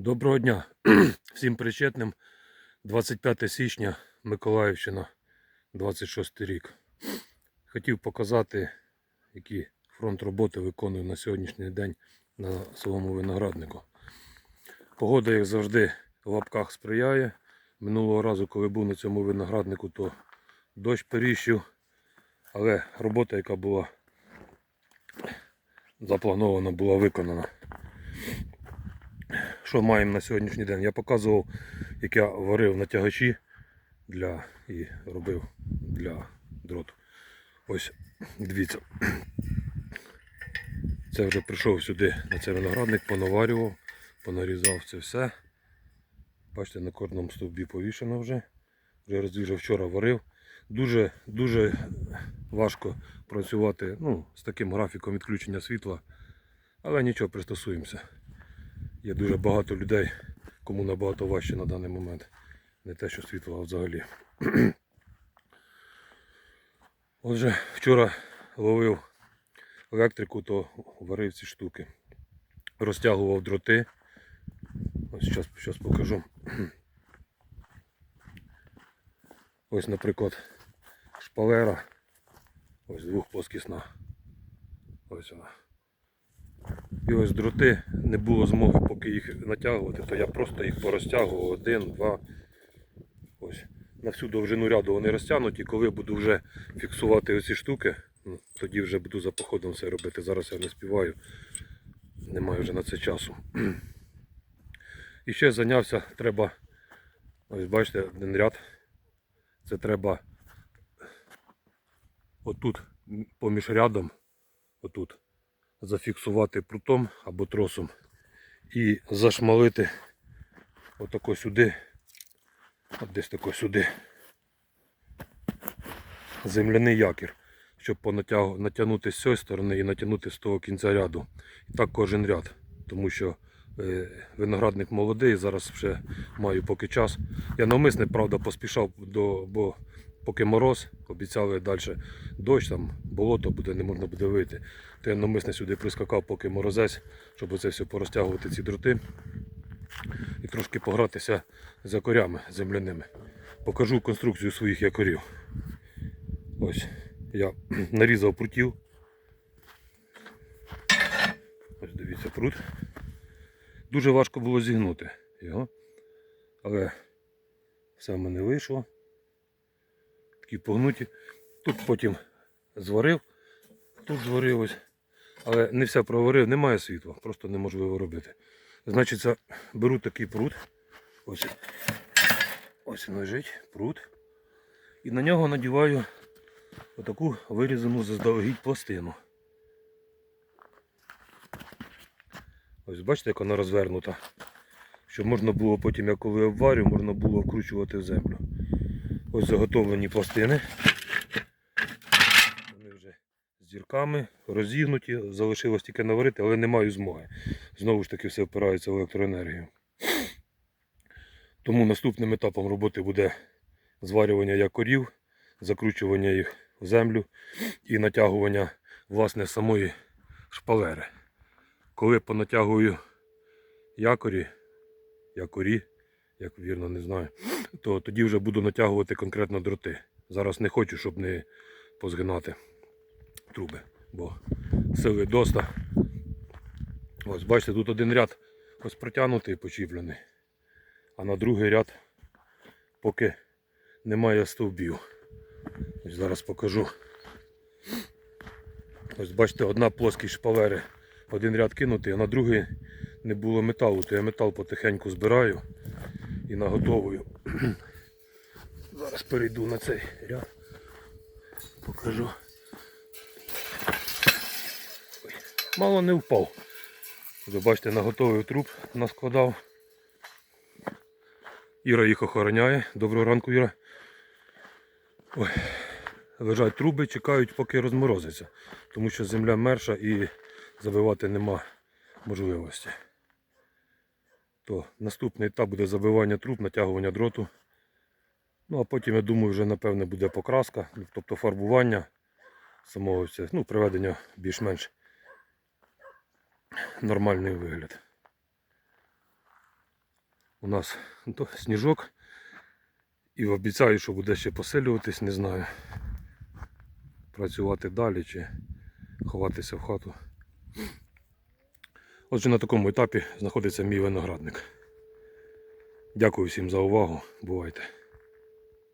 Доброго дня всім причетним. 25 січня, Миколаївщина, 26 рік. Хотів показати, який фронт роботи виконую на сьогоднішній день на своєму винограднику. Погода, як завжди, в лапках сприяє. Минулого разу, коли був на цьому винограднику, то дощ періщив. Але робота, яка була запланована, була виконана що маємо на сьогоднішній день. Я показував, як я варив натягачі для і робив для дроту. Ось дивіться. Це вже прийшов сюди на цей виноградник, понаварював, понарізав це все. Бачите, на кожному стовбі повішено вже. Вже роздвіжав вчора варив. Дуже дуже важко працювати ну, з таким графіком відключення світла, але нічого, пристосуємося. Є дуже багато людей, кому набагато важче на даний момент. Не те, що світло, а взагалі. Отже, вчора ловив електрику, то варив ці штуки. Розтягував дроти. Ось зараз, зараз покажу. Ось, наприклад, шпалера. Ось двохплоскісна. Ось вона. І ось дроти не було змоги поки їх натягувати, то я просто їх порозтягував один, два. Ось. На всю довжину ряду вони розтягнуті. Коли буду вже фіксувати оці штуки, ну, тоді вже буду за походом все робити. Зараз я не співаю, немає вже на це часу. І ще зайнявся, треба, ось бачите, один ряд. Це треба отут поміж рядом, отут зафіксувати прутом або тросом і зашмалити отако сюди, от десь тако сюди. Земляний якір, щоб натягнути з цієї сторони і натягнути з того кінця ряду. І так кожен ряд, тому що е, виноградник молодий, зараз вже маю поки час. Я навмисне, правда, поспішав, до, бо поки мороз, обіцяли далі дощ, там болото буде, не можна буде вийти. То я навмисне сюди прискакав, поки морозець, щоб оце все порозтягувати ці дроти і трошки погратися з якорями земляними. Покажу конструкцію своїх якорів. Ось я нарізав прутів. Ось дивіться прут. Дуже важко було зігнути його, але все в мене вийшло. Такі погнуті. Тут потім зварив, тут зварив ось. Але не все проварив, немає світла, просто неможливо робити. Значить, беру такий прут. Ось, ось лежить, прут. І на нього надіваю отаку вирізану заздалегідь пластину. Ось бачите, як вона розвернута. Щоб можна було потім, я коли обварю, можна було вкручувати в землю. Ось заготовлені пластини. Вони вже з дірками розігнуті, залишилось тільки наварити, але не маю змоги. Знову ж таки все впирається в електроенергію. Тому наступним етапом роботи буде зварювання якорів, закручування їх в землю і натягування власне самої шпалери. Коли понатягую якорі, якорі, як вірно не знаю, то тоді вже буду натягувати конкретно дроти. Зараз не хочу, щоб не позгинати труби, бо сили доста. Ось бачите, тут один ряд ось протягнутий почіплений, а на другий ряд поки немає стовбів. Ось зараз покажу. Ось бачите, одна плоскість шпалери, один ряд кинутий, а на другий не було металу, то я метал потихеньку збираю і наготовую. Зараз перейду на цей ряд. Покажу. Ой, мало не впав. Ви бачите, наготовив труп, наскладав. Іра їх охороняє. Доброго ранку, Іра. Ой. Лежать труби, чекають, поки розморозиться. Тому що земля мерша і забивати нема можливості. То наступний етап буде забивання труб, натягування дроту. Ну а потім, я думаю, вже напевне буде покраска, тобто фарбування самого все, ну, приведення більш-менш нормальний вигляд. у нас то, сніжок. І обіцяю, що буде ще посилюватись, не знаю. Працювати далі чи ховатися в хату. Отже, на такому етапі знаходиться мій виноградник. Дякую всім за увагу. Бувайте.